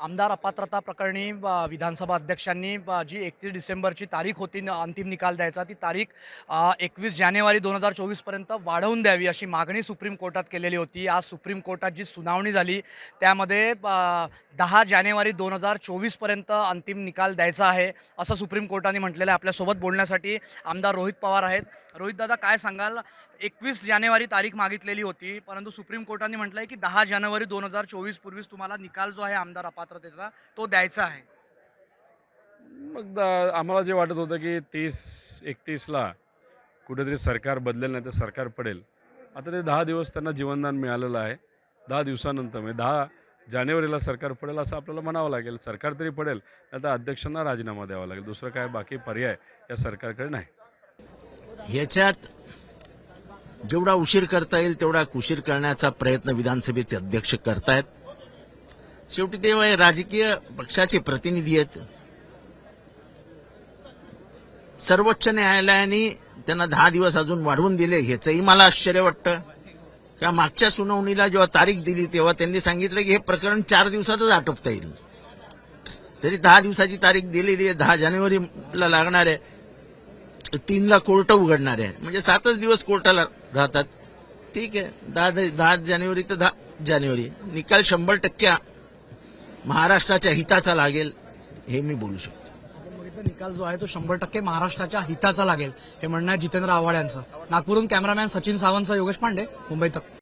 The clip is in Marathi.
आमदार अपात्रता प्रकरणी विधानसभा अध्यक्षांनी जी एकतीस डिसेंबरची तारीख होती न- अंतिम निकाल द्यायचा ती तारीख एकवीस जानेवारी दोन हजार चोवीसपर्यंत वाढवून द्यावी अशी मागणी सुप्रीम कोर्टात केलेली होती. आज सुप्रीम कोर्टात जी सुनावणी झाली त्यामध्ये दहा जानेवारी दोन हजार चोवीसपर्यंत अंतिम निकाल द्यायचा आहे असं सुप्रीम कोर्टाने म्हटलेलं आहे आपल्यासोबत बोलण्यासाठी आमदार रोहित पवार आहेत. रोहित दादा काय सांगाल? एकवीस जानेवारी तारीख मागितलेली होती परंतु सुप्रीम कोर्टाने म्हटलं आहे की दहा जानेवारी दोन हजार चोवीस पूर्वीच तुम्हाला निकाल जो आहे आमदार अपात्रतेचा तो द्यायचा आहे. मग आम्हाला जे वाटत होतं की तीस एकतीसला कुठेतरी सरकार बदलेल नाही तर सरकार पडेल. आता ते दहा दिवस त्यांना जीवनदान मिळालेलं आहे. दहा दिवसानंतर म्हणजे दहा जानेवारीला सरकार पडेल असं आपल्याला म्हणावं लागेल. सरकार तरी पडेल नाही तर अध्यक्षांना राजीनामा द्यावा लागेल. दुसरं काय बाकी पर्याय या सरकारकडे नाही. ह्याच्यात जेवढा उशीर करता येईल तेवढा उशीर करण्याचा प्रयत्न विधानसभेचे अध्यक्ष करतायत. शेवटी ते राजकीय पक्षाचे प्रतिनिधी आहेत. सर्वोच्च न्यायालयाने त्यांना दहा दिवस अजून वाढवून दिले ह्याचंही मला आश्चर्य वाटतं. का मागच्या सुनावणीला जेव्हा तारीख दिली तेव्हा त्यांनी सांगितलं की हे प्रकरण चार दिवसातच आटोपता येईल. तरी दहा दिवसाची तारीख दिलेली आहे दहा जानेवारीला लागणार आहे. तीनला कोर्ट उघडणार आहे. म्हणजे सातच दिवस कोर्टाला राहतात. ठीक आहे दहा दहा जानेवारी तर दहा जानेवारी. निकाल शंभर टक्के महाराष्ट्राच्या हिताचा लागेल हे मी बोलू शकतो. निकाल जो आहे तो शंभर टक्के महाराष्ट्राच्या हिताचा लागेल हे म्हणणं आहे जितेंद्र आव्हाड यांचं. नागपूरहून कॅमेरामॅन सचिन सावंतसह योगेश पांडे मुंबई तक.